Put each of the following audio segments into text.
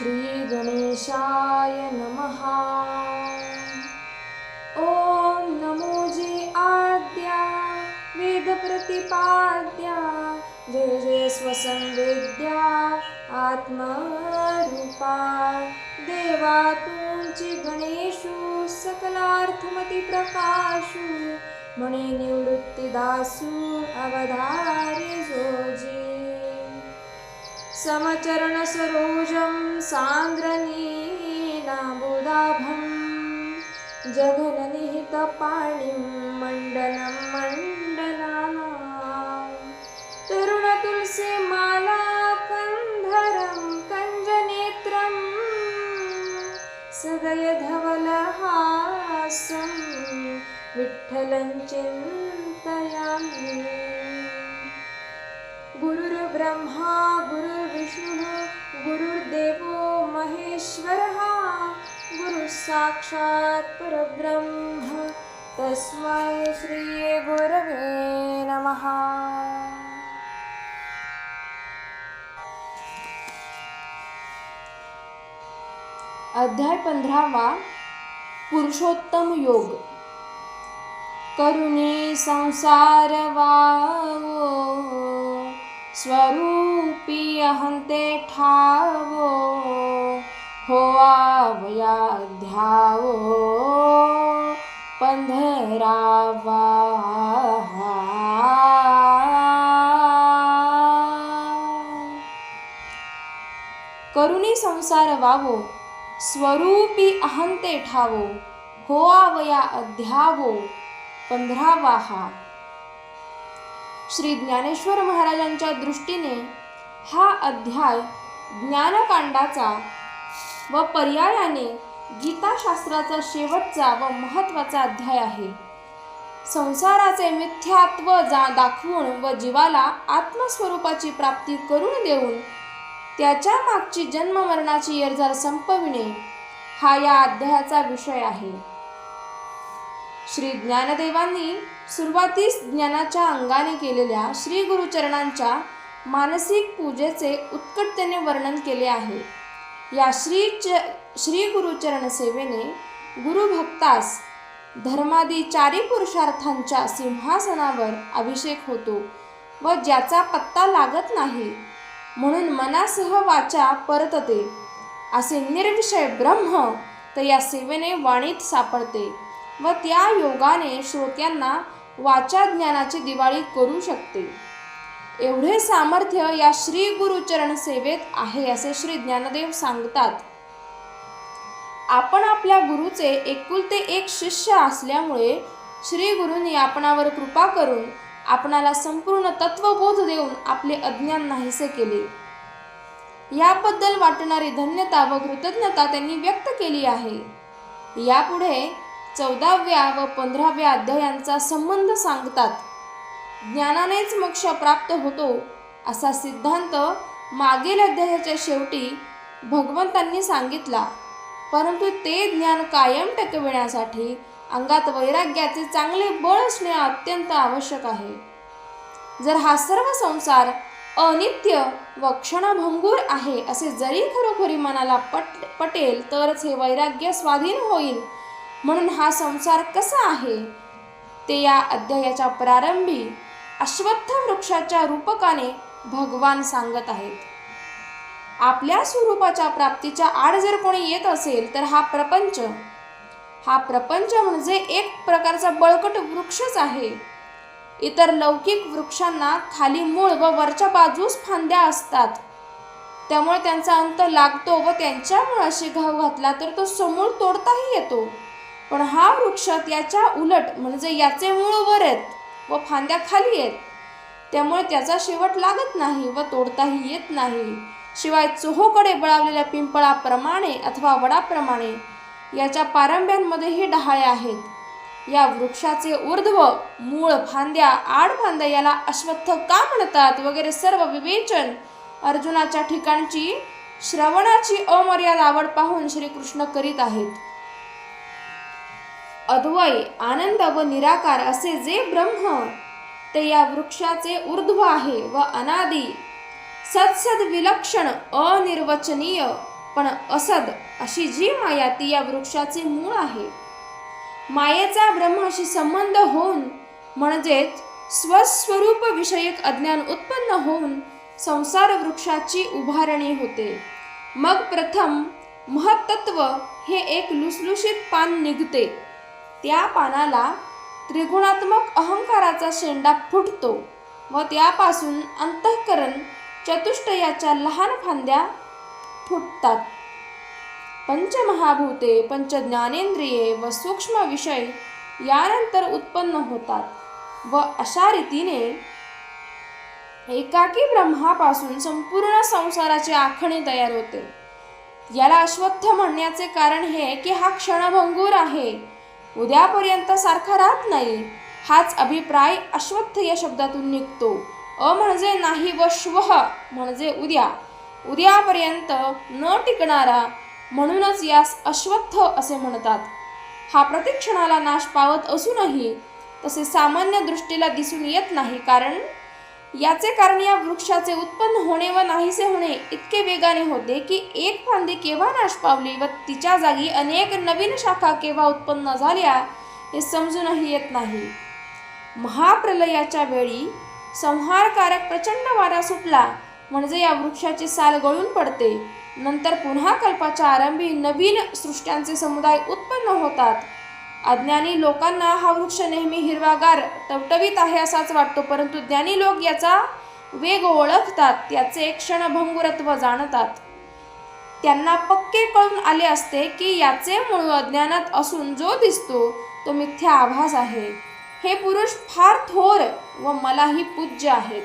श्रीगणेशाय नमः। ॐ नमोजी आद्या वेदप्रतिपाद्या जय जय स्वसंवेद्या आत्मरूपा। देवा तुमची गणेशू सकलार्थमती प्रकाशू मणे निवृत्तिदासू जोजी। समचरण सरोजं सान्द्रनीनाबुदाभं जघननिहितपाणिं मण्डनं मण्डलानां तरुणतुलसीमाला कन्धरं कञ्जनेत्रं सदयधवलहासं विठ्ठलं चिन्तयामि गुरुर्ब्रह्मा गुरुर्विष्णुः गुरुर्देवो महेश्वरः गुरुसाक्षात् परब्रह्म. तस्मै श्रीगुरवे नमः. अध्याय पंधरावा पुरुषोत्तम योग. करुणी संसार वावो स्वरूपी अहंते ठावो, हो आवया ध्यावो। पंधरावा करुणी संसार वावो, स्वरूपी अहंते ठावो, हो आवया अध्यावो। पंधरावा श्री ज्ञानेश्वर महाराजांच्या दृष्टीने हा अध्याय ज्ञानकांडाचा व पर्यायाने गीताशास्त्राचा शेवटचा व महत्त्वाचा अध्याय आहे. संसाराचे मिथ्यात्व जा दाखवून व जीवाला आत्मस्वरूपाची प्राप्ती करून देऊन त्याच्या मागची जन्ममरणाची येरझार संपविणे हा या अध्यायाचा विषय आहे. श्री ज्ञानदेवांनी सुरुवातीस ज्ञानाच्या अंगाने केलेल्या श्री गुरुचरणांच्या मानसिक पूजेचे उत्कटतेने वर्णन केले आहे. या श्री च श्री गुरुचरण सेवेने गुरुभक्तास धर्मादी चारी पुरुषार्थांच्या सिंहासनावर अभिषेक होतो व ज्याचा पत्ता लागत नाही म्हणून मनासह वाचा परतते असे निर्विषय ब्रह्म तर या सेवेने वाणीत सापडते. व त्या योगाने श्रोत्यांना वाचा ज्ञानाची दिवाळी करू शकते. एवढे सामर्थ्य या श्री गुरुचरण सेवेत आहे असे श्री ज्ञानदेव सांगतात. आपण आपल्या गुरुचे एकुलते एक शिष्य असल्यामुळे श्री गुरुंनी आपणावर कृपा करून आपणाला संपूर्ण तत्वबोध देऊन आपले अज्ञान नाहीसे केले. याबद्दल वाटणारी धन्यता व कृतज्ञता त्यांनी व्यक्त केली आहे. यापुढे चौदाव्या व पंधराव्या अध्यायांचा संबंध सांगतात. ज्ञानानेच मोक्ष प्राप्त होतो असा सिद्धांत मागील अध्यायाच्या शेवटी भगवंतांनी सांगितला. परंतु ते ज्ञान कायम टेकविण्यासाठी अंगात वैराग्याचे चांगले बळ असणे अत्यंत आवश्यक आहे. जर हा सर्व संसार अनित्य व क्षणभंगूर आहे असे जरी खरोखरी मनाला पट पटेल तरच हे वैराग्य स्वाधीन होईल म्हणून हा संसार कसा आहे? ते या अध्यायाच्या प्रारंभी अश्वत्थ वृक्षाच्या रूपकाने भगवान सांगत आहेत. आपल्या स्वरूपाच्या प्राप्तीच्या आड जर कोणी येत असेल तर हा प्रपंच हा प्रपंच म्हणजे एक प्रकारचा बळकट वृक्षच आहे. इतर लौकिक वृक्षांना खाली मूळ व वरच्या बाजूस फांद्या असतात. त्यामुळे त्यांचा अंत लागतो व त्यांच्यामुळे अशी घाव घातला तर तो समूळ तोडताही येतो. पण हा वृक्ष त्याच्या उलट म्हणजे याचे मूळ वर आहेत व फांद्या खाली आहेत त्यामुळे त्याचा शेवट लागत नाही व तोडताही येत नाही. शिवाय चोहोकडे बळावलेल्या पिंपळाप्रमाणे अथवा वडाप्रमाणे याच्या पारंब्यांमध्येही डहाळे आहेत. या वृक्षाचे ऊर्ध्व मूळ फांद्या आड फांद्या याला अश्वत्थ का म्हणतात वगैरे सर्व विवेचन अर्जुनाच्या ठिकाणची श्रवणाची अमर्याद आवड पाहून श्रीकृष्ण करीत आहेत. अद्वय आनंद व निराकार असे जे ब्रह्म ते या वृक्षाचे ऊर्ध्व आहे व अनादी. सत्सद विलक्षण अनिर्वचनीय पण असद अशी जी माया ती या वृक्षाचे मूळ आहे. मायेचा ब्रह्माशी संबंध होऊन म्हणजेच स्वस्वरूप विषयक अज्ञान उत्पन्न होऊन संसार वृक्षाची उभारणी होते. मग प्रथम महत्त्व हे एक लुसलुशीत पान निघते. त्या पानाला त्रिगुणात्मक अहंकाराचा शेंडा फुटतो व त्यापासून अंतःकरण चतुष्टयाच्या लहान फांद्या फुटतात. पंचमहाभूते पंचज्ञानेंद्रिये व सूक्ष्म विषय यानंतर उत्पन्न होतात व अशा रीतीने एकाकी ब्रह्मापासून संपूर्ण संसाराची आखणी तयार होते. याला अश्वत्थ म्हणण्याचे कारण हे की हा क्षणभंगूर आहे. उद्यापर्यंत सारखा राहत नाही. हाच अभिप्राय अश्वत्थ या शब्दातून निघतो. अ म्हणजे नाही व श्वः म्हणजे उद्या. उद्यापर्यंत न टिकणारा म्हणूनच यास अश्वत्थ असे म्हणतात. हा प्रतिक्षणाला नाश पावत असूनही तसे सामान्य दृष्टीला दिसून येत नाही कारण याचे कारण या वृक्षाचे उत्पन्न होणे व नाहीसे होणे इतके वेगाने होते की एक फांदी केव्हा नाश पावली व तिच्या जागी अनेक नवीन शाखा केव्हा उत्पन्न झाल्या हे समजूनही येत नाही. महाप्रलयाच्या वेळी संहारकारक प्रचंड वारा सुटला म्हणजे या वृक्षाची साल गळून पडते. नंतर पुन्हा कल्पाच्या आरंभी नवीन सृष्ट्यांचे समुदाय उत्पन्न होतात. अज्ञानी लोकांना हा वृक्ष नेहमी हिरवागार टवटवीत आहे असाच वाटतो परंतु ज्ञानी लोक याचा वेग ओळखतात त्याचे क्षणभंगुरत्व जाणतात. त्यांना पक्के कळून आले असते की याचे मूळ अज्ञानात असून जो दिसतो तो मिथ्या आभास आहे. हे पुरुष फार थोर व मलाही पूज्य आहेत.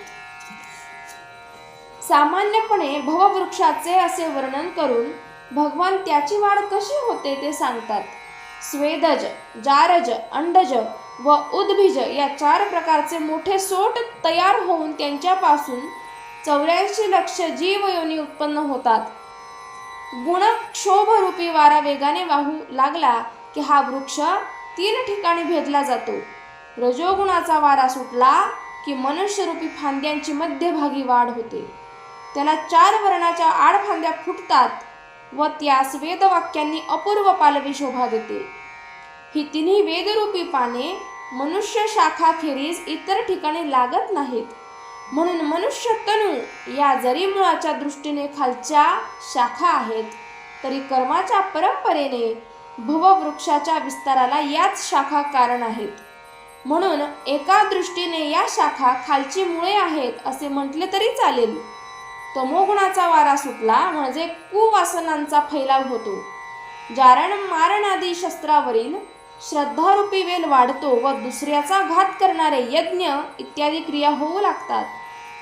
सामान्यपणे भववृक्षाचे असे वर्णन करून भगवान त्याची वाढ कशी होते ते सांगतात. स्वेदज जारज अंडज व उद्भिज या चार प्रकारचे मोठे सोट तयार होऊन त्यांच्यापासून चौऱ्याऐंशी लक्ष जीवयोनी उत्पन्न होतात. गुणक्षोभरूपी वारा वेगाने वाहू लागला की हा वृक्ष तीन ठिकाणी भेदला जातो. रजोगुणाचा वारा सुटला की मनुष्यरूपी फांद्यांची मध्यभागी वाढ होते. त्याला चार वर्णाच्या आडफांद्या फुटतात. व त्यास वेदवाक्यांनी अपूर्व पालवी शोभा देते. ही तिन्ही वेदरूपी पाने मनुष्य शाखाखेरीज इतर ठिकाणी लागत नाहीत. म्हणून मनुष्य तनू या जरी मुळाच्या दृष्टीने खालच्या शाखा आहेत तरी कर्माच्या परंपरेने भववृक्षाच्या विस्ताराला याच शाखा कारण आहेत. म्हणून एका दृष्टीने या शाखा खालची मुळे आहेत असे म्हटले तरी चालेल. तमोगुणाचा वारा सुटला म्हणजे कुवासनांचा फैलाव होतो. जारण मारणादी शस्त्रावरील श्रद्धारूपी वेल वाढतो व दुसऱ्याचा घात करणारे यज्ञ इत्यादी क्रिया होऊ लागतात.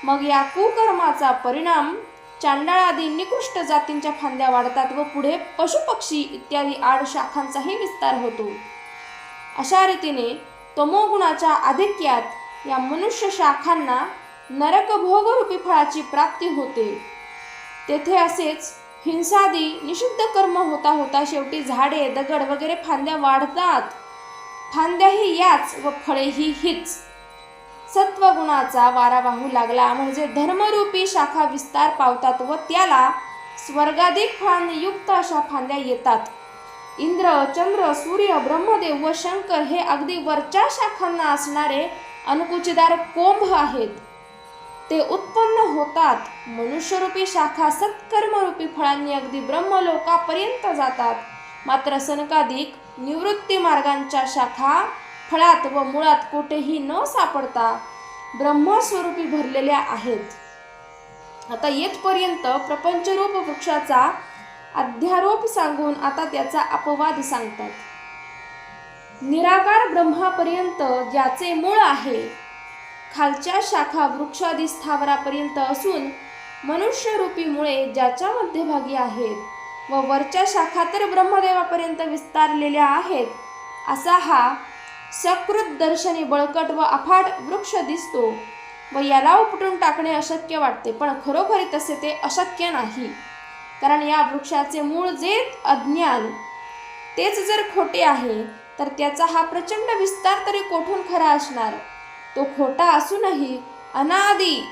मग या कुकर्माचा परिणाम चांडाळादी निकृष्ट जातींच्या फांद्या वाढतात व पुढे पशुपक्षी इत्यादी आड शाखांचाही विस्तार होतो. अशा रीतीने तमोगुणाच्या आधिक्यात या मनुष्य शाखांना नरकभोगरूपी फळाची प्राप्ती होते. तेथे असेच हिंसादी निषिद्ध कर्म होता होता शेवटी झाडे दगड वगैरे फांद्या वाढतात. फांद्याही याच व फळेही हीच. सत्वगुणाचा वारा वाहू लागला. म्हणजे धर्मरूपी शाखा विस्तार पावतात व त्याला स्वर्गाधिक फळांनी युक्त अशा फांद्या येतात. इंद्र चंद्र सूर्य ब्रह्मदेव व शंकर हे अगदी वरच्या शाखांना असणारे अनुकुचीदार कोंभ आहेत. ते उत्पन्न होतात. मनुष्यरूपी शाखा सत्कर्मरूपी फळांनी अगदी ब्रह्मलोकापर्यंत जातात. मात्र सनकाधिक निवृत्ती मार्गांच्या शाखा फळात व मुळात कुठेही न सापडता ब्रह्मस्वरूपी भरलेल्या आहेत. आता येथपर्यंत प्रपंचरूप वृक्षाचा अध्यारोप सांगून आता त्याचा अपवाद सांगतात. निराकार ब्रह्मापर्यंत ज्याचे मूळ आहे खालच्या शाखा वृक्षादी स्थावरापर्यंत असून मनुष्यरूपीमुळे ज्याच्या मध्यभागी आहेत व वरच्या शाखा तर ब्रह्मदेवापर्यंत विस्तारलेल्या आहेत असा हा सकृत दर्शनी बळकट व अफाट वृक्ष दिसतो व याला उपटून टाकणे अशक्य वाटते पण खरोखरी तसे ते अशक्य नाही. कारण या वृक्षाचे मूळ जे अज्ञान. तेच जर खोटे आहे तर त्याचा हा प्रचंड विस्तार तरी कोठून खरा असणार? तो खोटा असूनही अनादी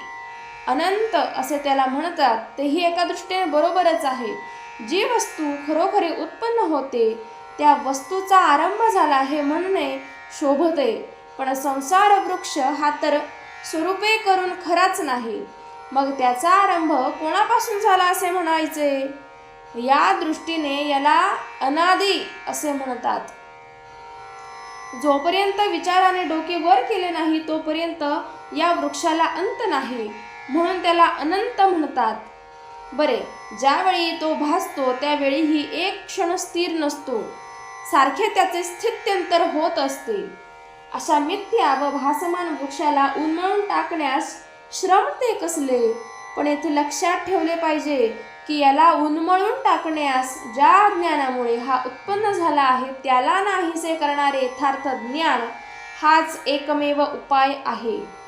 अनंत असे त्याला म्हणतात तेही एका दृष्टीने बरोबरच आहे. जी वस्तू खरोखरी उत्पन्न होते त्या वस्तूचा आरंभ झाला हे म्हणणे शोभते. पण संसार वृक्ष हा तर स्वरूपे करून खराच नाही. मग त्याचा आरंभ कोणापासून झाला असे म्हणायचे? या दृष्टीने याला अनादी असे म्हणतात. जोपर्यंत विचाराने डोके वर केले नाही तोपर्यंत या वृक्षाला अंत नाही. म्हणून त्याला अनंत म्हणतात. बरे ज्यावेळी तो भासतो त्यावेळीही एक क्षण स्थिर नसतो. सारखे त्याचे स्थित्यंतर होत असते. अशा मिथ्या व भासमान वृक्षाला उन्मळून टाकण्यास श्रम ते कसले? पण येथे लक्षात ठेवले पाहिजे की याला उन्मळून टाकण्यास ज्या ज्ञानामुळे हा उत्पन्न झाला आहे त्याला नाहीसे करणारे यथार्थ ज्ञान हाच एकमेव उपाय आहे.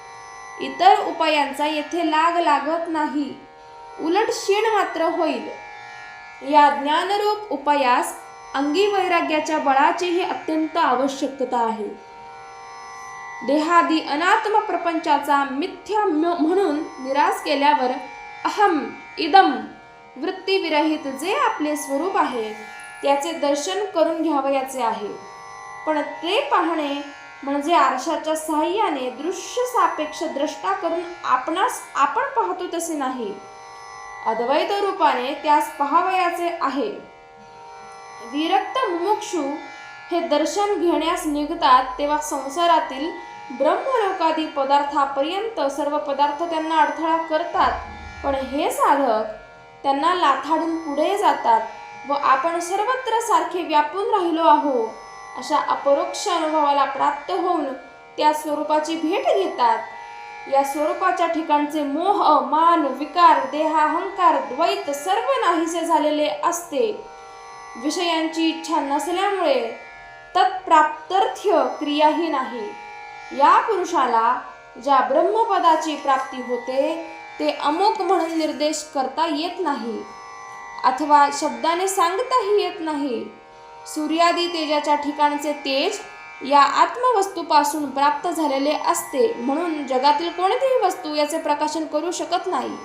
इतर उपायांचा येथे लाग लागत नाही. उलट क्षीण मात्र होईल. या ज्ञानरूप उपायास अंगी वैराग्याच्या बळाचीही अत्यंत आवश्यकता आहे. देहादी अनात्म प्रपंचाचा मिथ्या म- म्हणून निराश केल्यावर अहम इदम वृत्तीविरहित जे आपले स्वरूप आहे त्याचे दर्शन करून घ्यावयाचे आहे. पण ते पाहणे म्हणजे आरशाच्या सहाय्याने दृश्य सापेक्ष द्रष्टा करून आपणास आपण पाहतो तसे नाही. अद्वैत रूपाने त्यास पहावयाचे आहे. विरक्त मुमुक्षू हे दर्शन घेण्यास निघतात तेव्हा संसारातील ब्रह्मलोकादी पदार्थापर्यंत सर्व पदार्थ त्यांना अडथळा करतात. पण हे साधक त्यांना लाथाडून पुढे जातात व आपण सर्वत्र सारखे व्यापून राहिलो आहो. अशा अपरोक्ष अनुभवाला प्राप्त होऊन त्या स्वरूपाची भेट घेतात. या स्वरूपाच्या ठिकाणचे मोह मान विकार देहाहंकार द्वैत सर्व नाहीसे झालेले असते. विषयांची इच्छा नसल्यामुळे तत्प्राप्तर्थ्य क्रियाही नाही. या पुरुषाला ज्या ब्रह्मपदाची प्राप्ती होते ते अमुक म्हणून निर्देश करता येत नाही. अथवा शब्दाने सांगताही येत नाही. सूर्यादी तेजाच्या ठिकाणचे तेज या आत्मवस्तूपासून प्राप्त झालेले असते म्हणून जगातील कोणतीही वस्तू याचे प्रकाशन करू शकत नाही.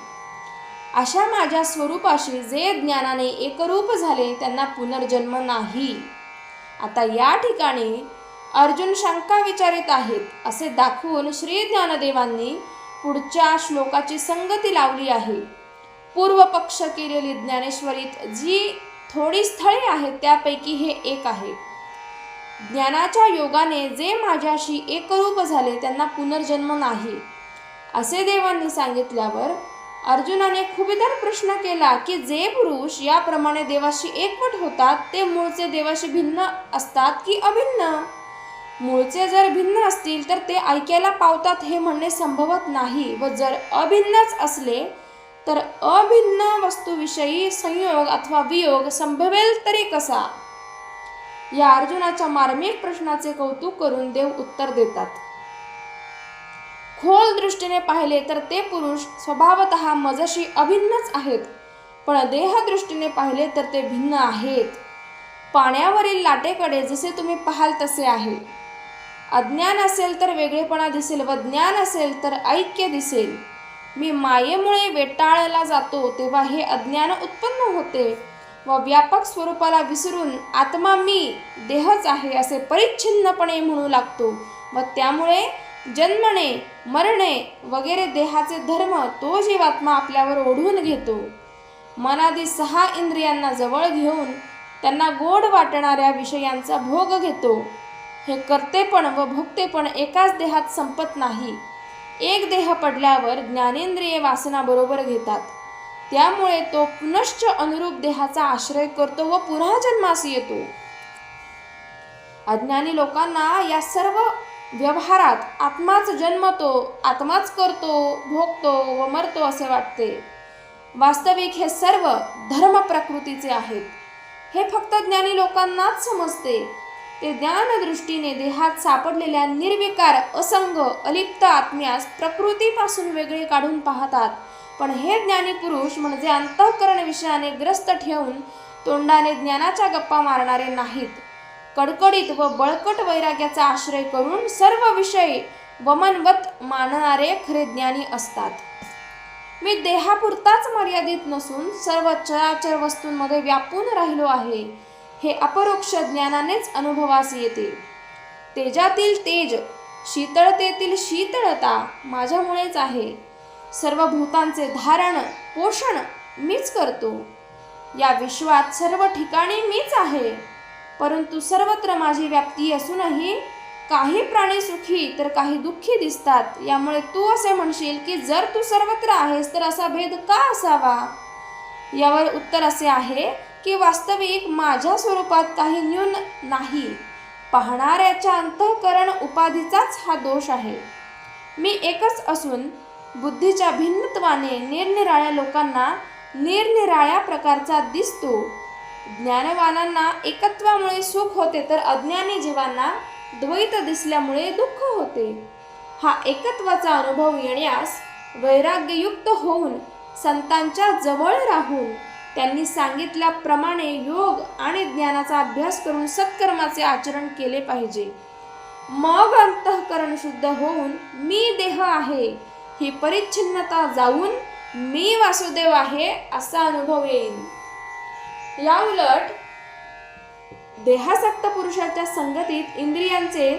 अशा माझ्या स्वरूपाशी जे ज्ञानाने एकरूप झाले त्यांना पुनर्जन्म नाही. आता या ठिकाणी अर्जुन शंका विचारित आहेत असे दाखवून श्री ज्ञानदेवांनी पुढच्या श्लोकाची संगती लावली आहे. पूर्व पक्ष केलेली ज्ञानेश्वरीत जी थोडी स्थळे आहेत त्यापैकी हे एक आहे. ज्ञानाच्या योगाने जे माझ्याशी एकरूप झाले त्यांना पुनर्जन्म नाही. असे देवांनी सांगितल्यावर अर्जुनाने खुबेदार प्रश्न केला की जे पुरुष याप्रमाणे देवाशी एकवट होतात ते मूळचे देवाशी भिन्न असतात की अभिन्न? मूळचे जर भिन्न असतील तर ते ऐकायला पावतात हे म्हणणे संभवत नाही व जर अभिन्नच असले तर अभिन्न वस्तूविषयी संयोग अथवा वियोग संभवेल तरी कसा? या अर्जुनाच्या मार्मिक प्रश्नाचे कौतुक करून देव उत्तर देतात. खोल दृष्टीने पाहिले तर ते पुरुष स्वभावत मजशी अभिन्नच आहेत पण देहदृष्टीने पाहिले तर ते भिन्न आहेत. पाण्यावरील लाटेकडे जसे तुम्ही पाहाल तसे आहे. अज्ञान असेल तर वेगळेपणा दिसेल व ज्ञान असेल तर ऐक्य दिसेल. मी मायेमुळे वेटाळला जातो तेव्हा हे अज्ञान उत्पन्न होते व व्यापक स्वरूपाला विसरून आत्मा मी देहच आहे असे परिच्छिन्नपणे म्हणू लागतो व त्यामुळे जन्मणे मरणे वगैरे देहाचे धर्म तो जीवात्मा आपल्यावर ओढून घेतो. मनादी सहा इंद्रियांना जवळ घेऊन त्यांना गोड वाटणाऱ्या विषयांचा भोग घेतो. हे करतेपण व भोगतेपण एकाच देहात संपत नाही. एक देह पडल्यावर ज्ञानेंद्रिये वासनाबरोबर घेतात. त्यामुळे तो पुनश्च अनुरूप देहाचा आश्रय करतो व पुन्हा जन्मास येतो. अज्ञानी लोकांना या सर्व व्यवहारात आत्माच जन्मतो आत्माच करतो भोगतो व मरतो असे वाटते. वास्तविक हे सर्व धर्म प्रकृतीचे आहेत. हे फक्त ज्ञानी लोकांनाच समजते. ते ज्ञानदृष्टीने देहात सापडलेल्या निर्विकार असंग अलिप्त आत्म्यास प्रकृतीपासून वेगळे काढून पाहतात. पण हे ज्ञानी पुरुष म्हणजे अंतःकरण विषयाने ग्रस्त ठेवून तोंडाने ज्ञानाच्या गप्पा मारणारे नाहीत. कडकडीत व बळकट वैराग्याचा आश्रय करून सर्व विषय वमनवत मानणारे खरे ज्ञानी असतात. मी देहापुरताच मर्यादित नसून सर्व चराचर वस्तूंमध्ये व्यापून राहिलो आहे. हे अपरोक्ष ज्ञानानेच अनुभवास येते. तेजातील तेज शीतळतेतील शीतळता माझ्यामुळेच आहे. सर्व भूतांचे धारण पोषण मीच करतो. या विश्वात सर्व ठिकाणी मीच आहे. परंतु सर्वत्र माझी व्याप्ती असूनही काही प्राणी सुखी तर काही दुःखी दिसतात. यामुळे तू असे म्हणशील की जर तू सर्वत्र आहेस तर असा भेद का असावा? यावर उत्तर असे आहे की वास्तविक माझ्या स्वरूपात काही न्यून नाही. पाहणाऱ्याच्या अंतःकरण उपाधीचाच हा दोष आहे. मी एकच असून बुद्धीच्या भिन्नत्वाने निरनिराळ्या लोकांना निरनिराळ्या प्रकारचा दिसतो. ज्ञानवानांना एकत्वामुळे सुख होते तर अज्ञानी जीवांना द्वैत दिसल्यामुळे दुःख होते. हा एकत्वाचा अनुभव येण्यास वैराग्ययुक्त होऊन संतांच्या जवळ राहून त्यांनी सांगितल्याप्रमाणे योग आणि ज्ञानाचा अभ्यास करून सत्कर्माचे आचरण केले पाहिजे. मग अंतःकरण शुद्ध होऊन मी देह आहे ही परिच्छिन्नता जाऊन मी वासुदेव आहे असा अनुभव येईल या उलट देहासक्त पुरुषाच्या संगतीत इंद्रियांचे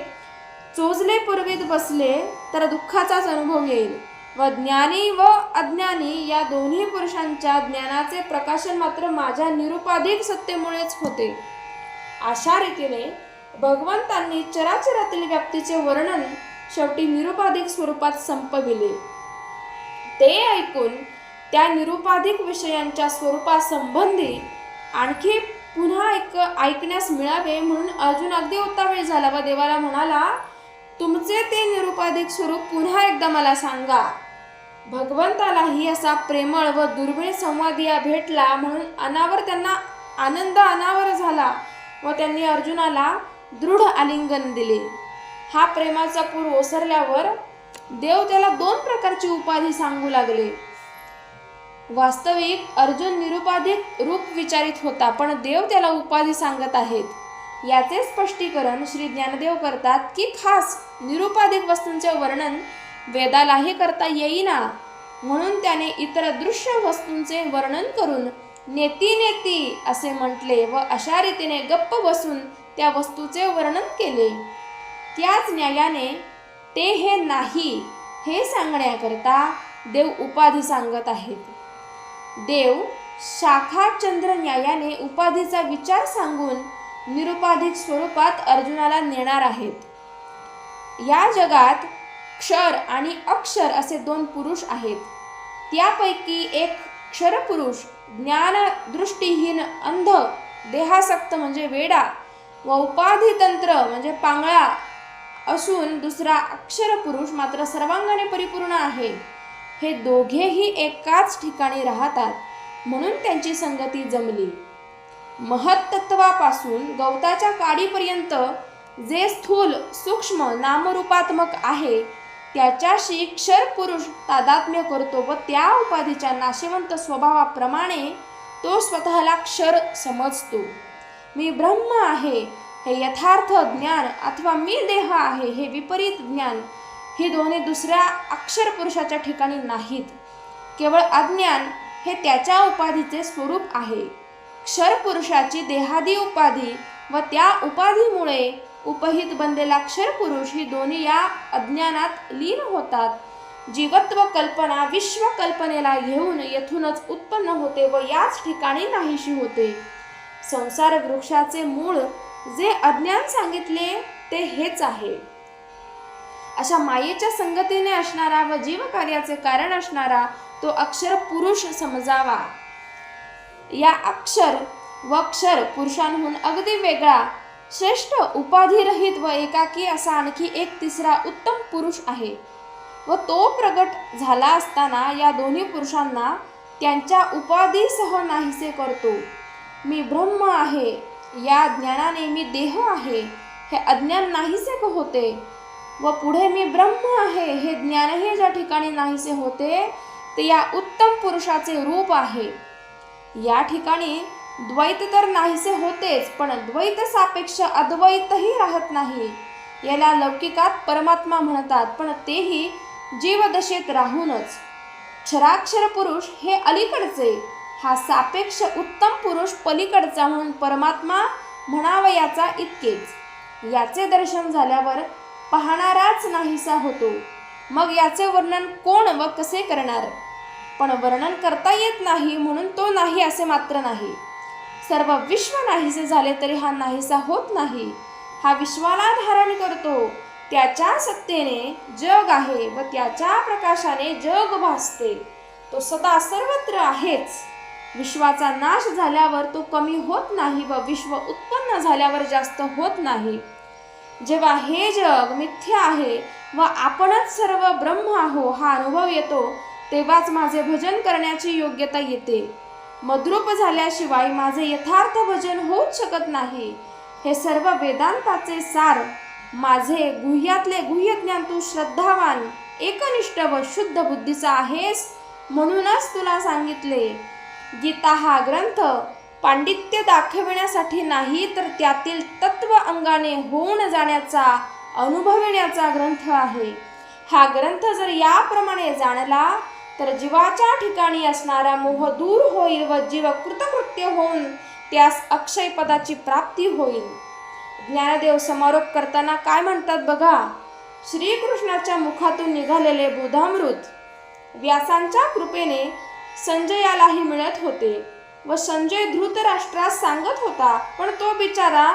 चोजले पूर्वीत बसले तर दुःखाचाच अनुभव येईल. व ज्ञानी व अज्ञानी या दोन्ही पुरुषांच्या ज्ञानाचे प्रकाशन मात्र माझ्या निरुपाधिक सत्तेमुळेच होते. अशा रीतीने भगवंतांनी चराचरातील व्याप्तीचे वर्णन शेवटी निरुपाधिक स्वरूपात संपविले. ते ऐकून त्या निरुपाधिक विषयांच्या स्वरूपासंबंधी आणखी पुन्हा एक ऐकण्यास मिळावे म्हणून अर्जुन अगदी उत्तावेळ झाला व देवाला म्हणाला तुमचे ते निरुपाधिक स्वरूप पुन्हा एकदा मला सांगा. भगवंतालाही असा प्रेमळ व दुर्मिळ संवादिया भेटला म्हणून अनावर त्यांना आनंद अनावर झाला व त्यांनी अर्जुनाला दृढ आलिंगन दिले. हा प्रेमाचा पूर ओसरल्यावर देव त्याला दोन प्रकारची उपाधी सांगू लागले. वास्तविक अर्जुन निरुपाधिक रूप विचारित होता पण देव त्याला उपाधी सांगत आहेत. याचे स्पष्टीकरण श्री ज्ञानदेव करतात की खास निरुपाधिक वस्तूंचे वर्णन वेदालाही करता येईना. म्हणून त्याने इतर दृश्य वस्तूंचे वर्णन करून नेती नेती असे म्हटले व अशा रीतीने गप्प बसून त्या वस्तूचे वर्णन केले. त्याच न्यायाने ते हे नाही हे सांगण्याकरता देव उपाधी सांगत आहेत. देव शाखा चंद्र न्यायाने उपाधीचा विचार सांगून निरुपाधिक स्वरूपात अर्जुनाला नेणार आहेत. या जगात क्षर आणि अक्षर असे दोन पुरुष आहेत. त्यापैकी एक क्षरपुरुष ज्ञानदृष्टीहीन अंध देहासक्त म्हणजे वेडा व उपाधितंत्र म्हणजे पांगळा असून दुसरा अक्षरपुरुष मात्र सर्वांगाने परिपूर्ण आहे. हे दोघेही एकाच ठिकाणी राहतात म्हणून त्यांची संगती जमली. महत्त्वापासून गवताच्या काडीपर्यंत जे स्थूल सूक्ष्म नामरूपात्मक आहे त्याच्याशी क्षर पुरुष तादात्म्य करतो व त्या उपाधीच्या नाशिवंत स्वभावाप्रमाणे तो स्वतःला क्षर समजतो. मी ब्रह्म आहे हे यथार्थ ज्ञान अथवा मी देह आहे हे विपरीत ज्ञान ही दोन्ही दुसऱ्या अक्षर पुरुषाच्या ठिकाणी नाहीत. केवळ अज्ञान हे त्याच्या उपाधीचे स्वरूप आहे. क्षरपुरुषाची देहादी उपाधी व त्या उपाधीमुळे उपहित बनलेला क्षरपुरुष ही दोन्ही या अज्ञानात लीन होतात. जीवत्व कल्पना विश्व कल्पनेला घेऊन येथूनच उत्पन्न होते व याच ठिकाणी नाहीशी होते. संसार वृक्षाचे मूळ जे अज्ञान सांगितले ते हेच आहे. अशा मायेच्या संगतीने असणारा व जीवकार्याचे कारण असणारा तो अक्षर पुरुष समजावा. या अक्षर व क्षर पुरुषांहून अगदी वेगळा. श्रेष्ठ उपाधिरहित व एकाकी असा आणखी एक तिसरा उत्तम पुरुष आहे. व तो प्रगट झाला असताना या दोन्ही पुरुषांना त्यांच्या उपाधीसह नाहीसे करतो. मी ब्रह्म आहे. या ज्ञानाने मी देह आहे. हे अज्ञान नाहीसे होते? व पुढे मी ब्रह्म आहे. हे ज्ञानही ज्या ठिकाणी नाहीसे होते ते या उत्तम पुरुषाचे रूप आहे. या ठिकाणी द्वैत तर नाहीसे होतेच पण द्वैत सापेक्ष अद्वैतही राहत नाही. याला लौकिकात परमात्मा म्हणतात पण तेही जीवदशेत राहूनच. क्षराक्षर पुरुष हे अलीकडचे हा सापेक्ष उत्तम पुरुष पलीकडचा म्हणून परमात्मा म्हणावयाचा इतकेच. याचे दर्शन झाल्यावर पाहणाराच नाहीसा होतो. मग याचे वर्णन कोण व कसे करणार? पण वर्णन करता येत नाही म्हणून तो नाही असे मात्र नाही. सर्व विश्व नाहीसे झाले तरी हा नाहीसा होत नाही. हा विश्वाला धारण करतो. त्याच्या सत्तेने जग आहे व त्याच्या प्रकाशाने जग भासते. तो सदा सर्वत्र आहेच. विश्वाचा नाश झाल्यावर तो कमी होत नाही व विश्व उत्पन्न झाल्यावर जास्त होत नाही. जेव्हा हे जग मिथ्य आहे व आपणच सर्व ब्रह्म आहो हा अनुभव येतो तेव्हाच माझे भजन करण्याची योग्यता येते. मद्रूप झाल्याशिवाय माझे यथार्थ भजन होऊच शकत नाही. हे सर्व वेदांताचे सार माझे गुह्यातले गुह्य ज्ञान तू श्रद्धावान एकनिष्ठ व शुद्ध बुद्धीचा आहेस म्हणूनच तुला सांगितले. गीता हा ग्रंथ पांडित्य दाखविण्यासाठी नाही तर त्यातील तत्व अंगाने होऊन जाण्याचा अनुभविण्याचा ग्रंथ आहे. हा ग्रंथ जर याप्रमाणे जाणला तर जीवाच्या ठिकाणी असणारा मोह दूर होईल व जीव कृतकृत्य होऊन त्यास अक्षय पदाची प्राप्ती होईल. ज्ञानदेव समारोप करताना काय म्हणतात बघा? श्रीकृष्णाच्या मुखातून निघालेले बुधामृत व्यासांच्या कृपेने संजयालाही मिळत होते व संजय धृतराष्ट्रास सांगत होता पण तो बिचारा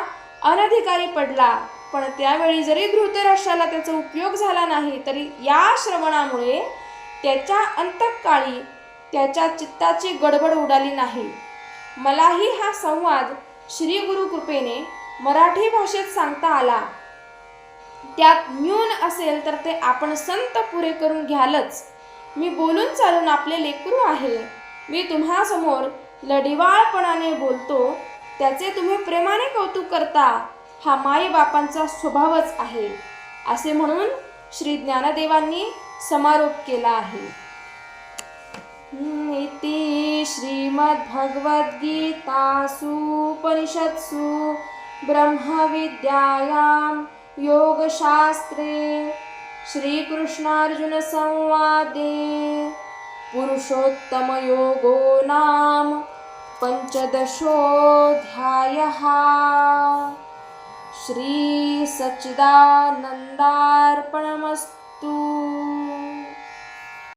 अनधिकारी पडला. पण त्यावेळी जरी धृतराष्ट्राला त्याचा उपयोग झाला नाही तरी या श्रवणामुळे त्याच्या अंतकाळी त्याच्या चित्ताची गडबड उडाली नाही. मलाही हा संवाद श्री गुरु कृपेने मराठी भाषेत सांगता आला. त्यात न्यून असेल तर ते आपण संत पुरे करून घ्यालच. मी बोलून चालून आपले लेकरू आहे. मी तुम्हासमोर लढिवाळपणाने बोलतो. त्याचे तुम्ही प्रेमाने कौतुक करता. हा माईबापांचा स्वभावच आहे. असे म्हणून श्री ज्ञानदेवांनी समारोप केला आहे. इति श्रीमद्भगवद्गीतासूपनिषत्सु ब्रह्मविद्यायां योगशास्त्रे श्रीकृष्णार्जुनसंवादे पुरुषोत्तमयोगो नाम पञ्चदशोऽध्यायः। श्रीसच्चिदानन्दार्पणमस्तु 嘟。